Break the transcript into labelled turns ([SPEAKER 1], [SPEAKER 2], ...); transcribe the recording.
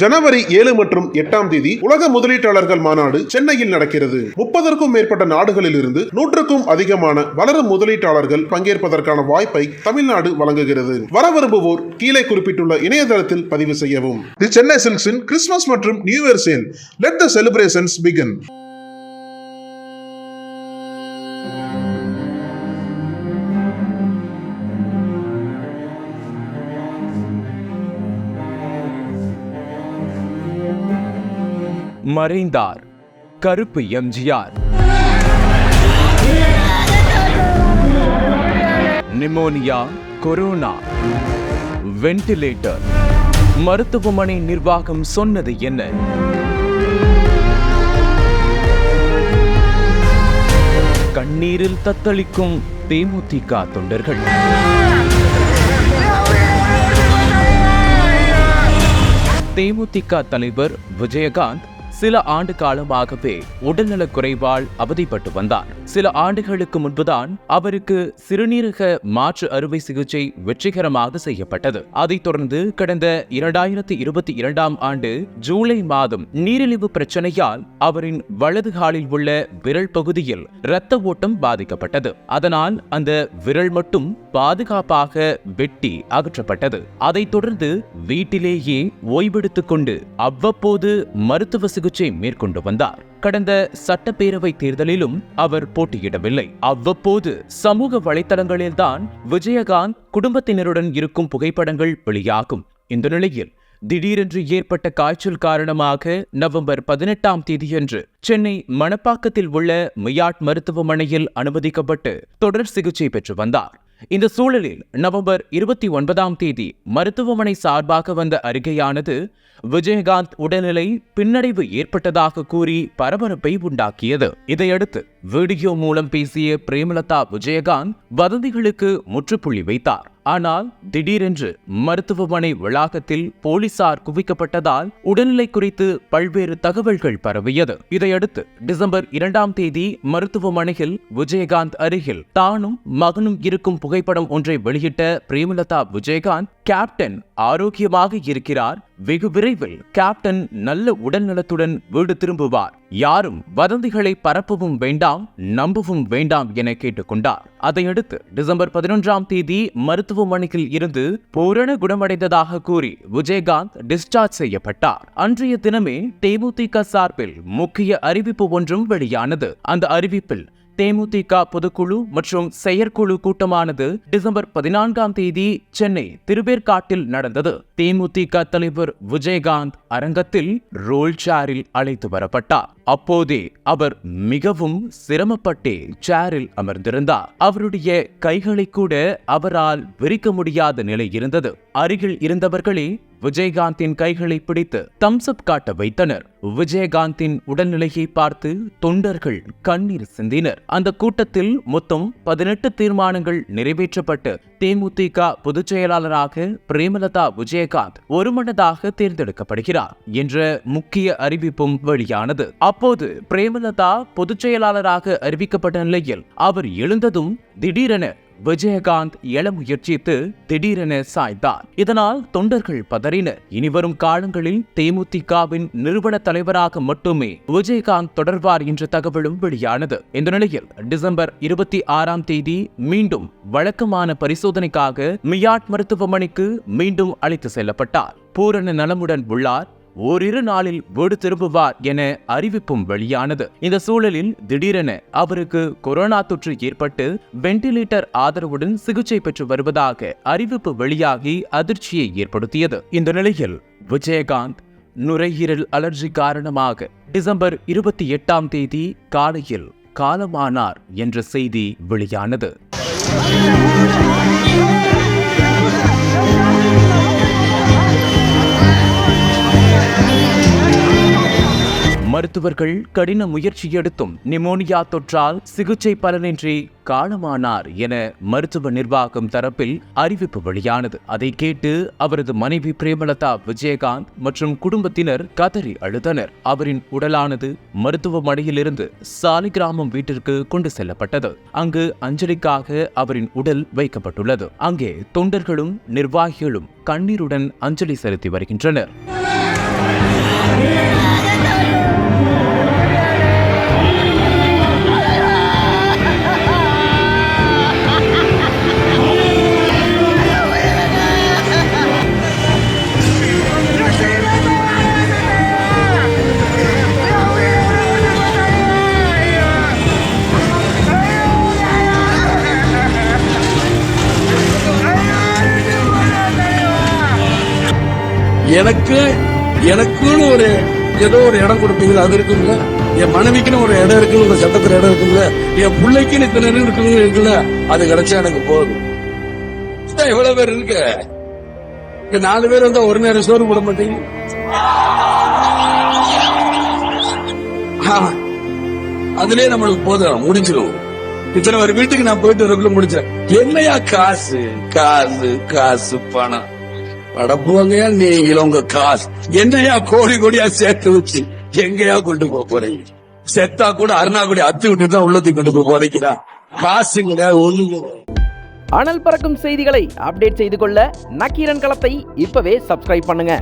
[SPEAKER 1] ஜனவரி ஏழு மற்றும் எட்டாம் தேதி உலக முதலீட்டாளர்கள் மாநாடு சென்னையில் நடக்கிறது. முப்பதற்கும் மேற்பட்ட நாடுகளில் இருந்து நூற்றுக்கும் அதிகமான வளரும் முதலீட்டாளர்கள் பங்கேற்பதற்கான வாய்ப்பை தமிழ்நாடு வழங்குகிறது. வர விரும்புவோர் கீழே குறிப்பிட்டுள்ள இணையதளத்தில் பதிவு செய்யவும். தி சென்னை சில்க்ஸின் கிறிஸ்துமஸ் மற்றும் new year sale. Let the celebrations begin
[SPEAKER 2] மறைந்தார். கருப்பு எம்ஜிஆர். Pneumonia corona. வென்டிலேட்டர் மருத்துவமனை நிர்வாகம் சொன்னது என்ன? கண்ணீரில் தத்தளிக்கும் தேமுதிக தொண்டர்கள். தேமுதிக தலைவர் விஜயகாந்த் சில ஆண்டு காலமாகவே உடல்நலக் குறைவால் அவதிப்பட்டு வந்தார். சில ஆண்டுகளுக்கு முன்புதான் அவருக்கு சிறுநீரக மாற்று அறுவை சிகிச்சை வெற்றிகரமாக செய்யப்பட்டது. அதைத் தொடர்ந்து கடந்த இரண்டாயிரத்தி இருபத்தி இரண்டாம் ஆண்டு ஜூலை மாதம் நீரிழிவு பிரச்சனையால் அவரின் வலது காலில் உள்ள விரல் பகுதியில் இரத்த ஓட்டம் பாதிக்கப்பட்டது. அதனால் அந்த விரல் மட்டும் பாதுகாப்பாக வெட்டி அகற்றப்பட்டது. அதைத் தொடர்ந்து வீட்டிலேயே ஓய்வெடுத்துக் கொண்டு அவ்வப்போது மருத்துவ சிகிச்சை மேற்கொண்டு வந்தார். கடந்த சட்டப்பேரவை தேர்தலிலும் அவர் போட்டியிடவில்லை. அவ்வப்போது சமூக வலைதளங்களில்தான் விஜயகாந்த் குடும்பத்தினருடன் இருக்கும் புகைப்படங்கள் வெளியாகும். இந்த நிலையில் திடீரென்று ஏற்பட்ட காய்ச்சல் காரணமாக நவம்பர் பதினெட்டாம் தேதியன்று சென்னை மணப்பாக்கத்தில் உள்ள மியாட் மருத்துவமனையில் அனுமதிக்கப்பட்டு தொடர் சிகிச்சை பெற்று வந்தார். இந்த சூழலில் நவம்பர் இருபத்தி ஒன்பதாம் தேதி மருத்துவமனை சார்பாக வந்த அறிக்கையானது விஜயகாந்த் உடல்நிலை பின்னடைவு ஏற்பட்டதாக கூறி பரபரப்பை உண்டாக்கியது. இதையடுத்து வீடியோ மூலம் பேசிய பிரேமலதா விஜயகாந்த் வதந்திகளுக்கு முற்றுப்புள்ளி வைத்தார். ஆனால் திடீரென்று மருத்துவமனை வளாகத்தில் போலீசார் குவிக்கப்பட்டதால் உடல்நிலை குறித்து பல்வேறு தகவல்கள் பரவியது. இதையடுத்து டிசம்பர் இரண்டாம் தேதி மருத்துவமனையில் விஜயகாந்த் அருகில் தானும் மகனும் இருக்கும் புகைப்படம் ஒன்றை வெளியிட்ட பிரேமலதா விஜயகாந்த் கேப்டன் ஆரோக்கியமாக இருக்கிறார். வெகு விரைவில் கேப்டன் நல்ல உடல்நலத்துடன் வீடு திரும்புவார். யாரும் வதந்திகளை பரப்பவும் வேண்டாம் நம்பவும் வேண்டாம் என கேட்டுக்கொண்டார். அதையடுத்து டிசம்பர் பதினொன்றாம் தேதி மருத்துவமனையில் இருந்து பூரண குணமடைந்ததாக கூறி விஜயகாந்த் டிஸ்சார்ஜ் செய்யப்பட்டார். அன்றைய தினமே தேமுதிக சார்பில் முக்கிய அறிவிப்பு ஒன்றும் வெளியானது. அந்த அறிவிப்பில் தேமுதிக பொதுக்குழு மற்றும் செயற்குழு கூட்டமானது டிசம்பர் பதினான்காம் தேதி சென்னை திருவேற்காட்டில் நடந்தது. தேமுதிக தலைவர் விஜயகாந்த் அரங்கத்தில் ரோல் சேரில் அழைத்து வரப்பட்டார். அப்போதே அவர் மிகவும் சிரமப்பட்டே சேரில் அமர்ந்திருந்தார். அவருடைய கைகளை கூட அவரால் விரிக்க முடியாத நிலை இருந்தது. அருகில் இருந்தவர்களே விஜயகாந்தின் கைகளை பிடித்து தம்ஸ்அப் காட்ட வைத்தனர். விஜயகாந்தின் உடல்நிலையை பார்த்து தொண்டர்கள் கண்ணீர் சிந்தினர். அந்த கூட்டத்தில் மொத்தம் பதினெட்டு தீர்மானங்கள் நிறைவேற்றப்பட்டு தேமுதிக பொதுச் செயலாளராக பிரேமலதா விஜயகாந்த் ஒருமனதாக தேர்ந்தெடுக்கப்படுகிறார் என்ற முக்கிய அறிவிப்பும் வெளியானது. அப்போது பிரேமலதா பொதுச் செயலாளராக அறிவிக்கப்பட்ட நிலையில் அவர் எழுந்ததும் திடீரென விஜயகாந்த் எழ முயற்சித்து திடீரென சாய்ந்தார். இதனால் தொண்டர்கள் பதறினர். இனிவரும் காலங்களில் தேமுதிகவின் நிறுவன தலைவராக மட்டுமே விஜயகாந்த் தொடர்வார் என்ற தகவலும் வெளியானது. இந்த நிலையில் டிசம்பர் இருபத்தி ஆறாம் தேதி மீண்டும் வழக்கமான பரிசோதனைக்காக மியாட் மருத்துவமனைக்கு மீண்டும் அழைத்து செல்லப்பட்டார். பூரண நலமுடன் உள்ளார். ஓரிரு நாளில் வீடு திரும்புவார் என அறிவிப்பும் வெளியானது. இந்த சூழலில் திடீரென அவருக்கு கொரோனா தொற்று ஏற்பட்டு வெண்டிலேட்டர் ஆதரவுடன் சிகிச்சை பெற்று வருவதாக அறிவிப்பு வெளியாகி அதிர்ச்சியை ஏற்படுத்தியது. இந்த நிலையில் விஜயகாந்த் நுரையீரல் அலர்ஜி காரணமாக டிசம்பர் இருபத்தி எட்டாம் தேதி காலையில் காலமானார் என்ற செய்தி வெளியானது. மருத்துவர்கள் கடின முயற்சி எடுத்தும் நிமோனியா தொற்றால் சிகிச்சை பலனின்றி காலமானார் என மருத்துவ நிர்வாகம் தரப்பில் அறிவிப்பு வெளியானது. அதை கேட்டு அவரது மனைவி பிரேமலதா விஜயகாந்த் மற்றும் குடும்பத்தினர் கதறி அழுதனர். அவரின் உடலானது மருத்துவமனையிலிருந்து சாலிகிராமம் வீட்டிற்கு கொண்டு செல்லப்பட்டது. அங்கு அஞ்சலிக்காக அவரின் உடல் வைக்கப்பட்டுள்ளது. அங்கே தொண்டர்களும் நிர்வாகிகளும் கண்ணீருடன் அஞ்சலி செலுத்தி வருகின்றனர்.
[SPEAKER 3] எனக்கு எனக்குன்னு ஒரு ஏதோ ஒரு இடம் கொடுப்பீங்களா? அது இருக்குங்களா என் மனைவிக்குன்னு ஒரு இடம் இருக்குன்னு உங்க சட்டத்துல இடம் இருக்குங்களா என் பிள்ளைக்குன்னு இத்தனை இடம் இருக்குன்னு இருக்குல்ல. அது கிடைச்சா எனக்கு போதும். இதான் எவ்வளவு பேர் இருக்கு? நாலு பேர் வந்தா ஒரு நேரம் சோறு போட மாட்டீங்க? அதுலயே நம்மளுக்கு போதும். முடிஞ்சிடும் இத்தனை ஒரு வீட்டுக்கு நான் போயிட்டு வரக்குள்ள முடிச்சேன் என்னையா காசு? காசு காசு பணம். படப்புவங்கயா நீங்களும் உங்க காசு என்னையா கோடி கோடியா சேர்த்து வச்சு எங்கயா கொண்டு போக போறீங்க? செத்தா கூட அருணாக்குடி அத்து விட்டு தான் உள்ளத்துக்கு கொண்டு போக போதைக்கிறா காசு கிடையாது ஒண்ணு
[SPEAKER 4] அனல் பறக்கும் செய்திகளை அப்டேட் செய்து கொள்ள நக்கீரன் களத்தை இப்பவே சப்ஸ்கிரைப் பண்ணுங்க.